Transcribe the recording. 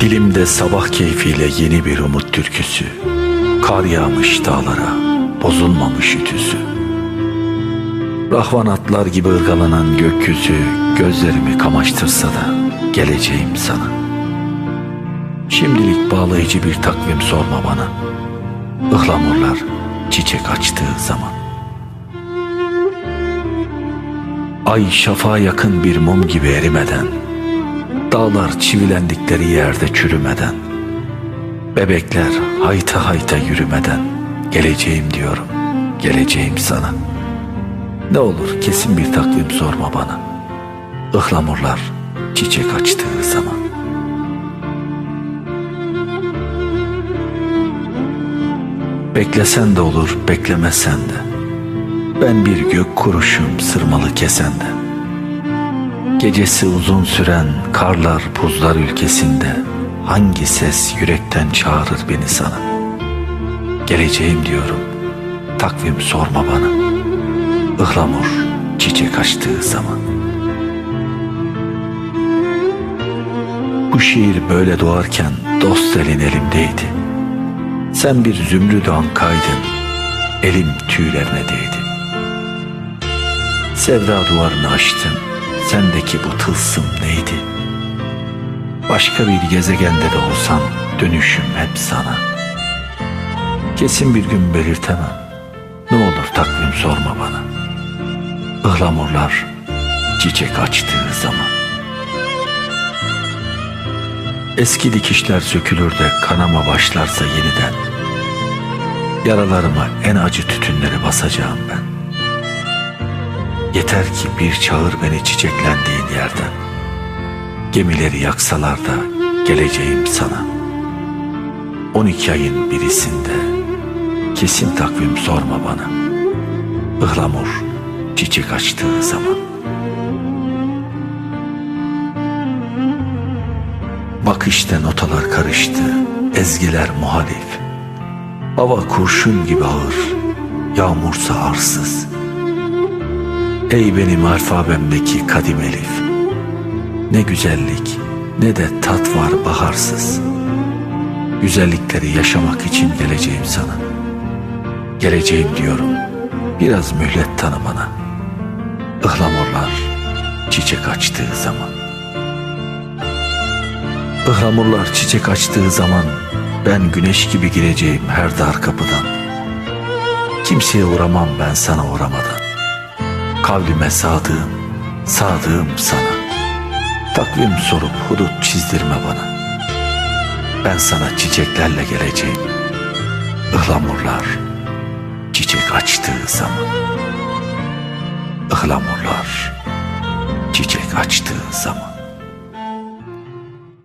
Dilimde sabah keyfiyle yeni bir umut türküsü. Kar yağmış dağlara, bozulmamış ütüsü. Rahvan atlar gibi ırgalanan gökyüzü gözlerimi kamaştırsa da geleceğim sana. Şimdilik bağlayıcı bir takvim sorma bana. Ihlamurlar çiçek açtığı zaman. Ay şafağa yakın bir mum gibi erimeden, dağlar çivilendikleri yerde çürümeden, bebekler hayta hayta yürümeden, geleceğim diyorum, geleceğim sana. Ne olur kesin bir takvim sorma bana. Ihlamurlar çiçek açtığı zaman. Beklesen de olur, beklemesen de. Ben bir gök kuruşum sırmalı kesende. Gecesi uzun süren karlar buzlar ülkesinde hangi ses yürekten çağırır beni sana? Geleceğim diyorum, takvim sorma bana. Ihlamur çiçek açtığı zaman. Bu şiir böyle doğarken dost elin elimdeydi. Sen bir zümrüd ankaydın, elim tüylerine değdi. Sevda duvarını aştın, sendeki bu tılsım neydi? Başka bir gezegende de olsam dönüşüm hep sana. Kesin bir gün belirtemem, ne olur takvim sorma bana. Ihlamurlar çiçek açtığı zaman. Eski dikişler sökülür de kanama başlarsa yeniden. Yaralarıma en acı tütünleri basacağım ben. Yeter ki bir çağır beni çiçeklendiğin yerden. Gemileri yaksalar da geleceğim sana. 12 ayın birisinde kesin takvim sorma bana. Ihlamur çiçek açtığı zaman. Bakışta notalar karıştı, ezgiler muhalif. Hava kurşun gibi ağır, yağmursa arsız. Ey benim alfabemdeki kadim elif. Ne güzellik, ne de tat var baharsız. Güzellikleri yaşamak için geleceğim sana. Geleceğim diyorum, biraz mühlet tanı bana. Ihlamurlar çiçek açtığı zaman. Ihlamurlar çiçek açtığı zaman ben güneş gibi gireceğim her dar kapıdan. Kimseye uğramam ben sana uğramadan. Kavlime sadığım, sadığım sana. Takvim sorup hudut çizdirme bana. Ben sana çiçeklerle geleceğim. Ihlamurlar çiçek açtığı zaman. Ihlamurlar çiçek açtığı zaman.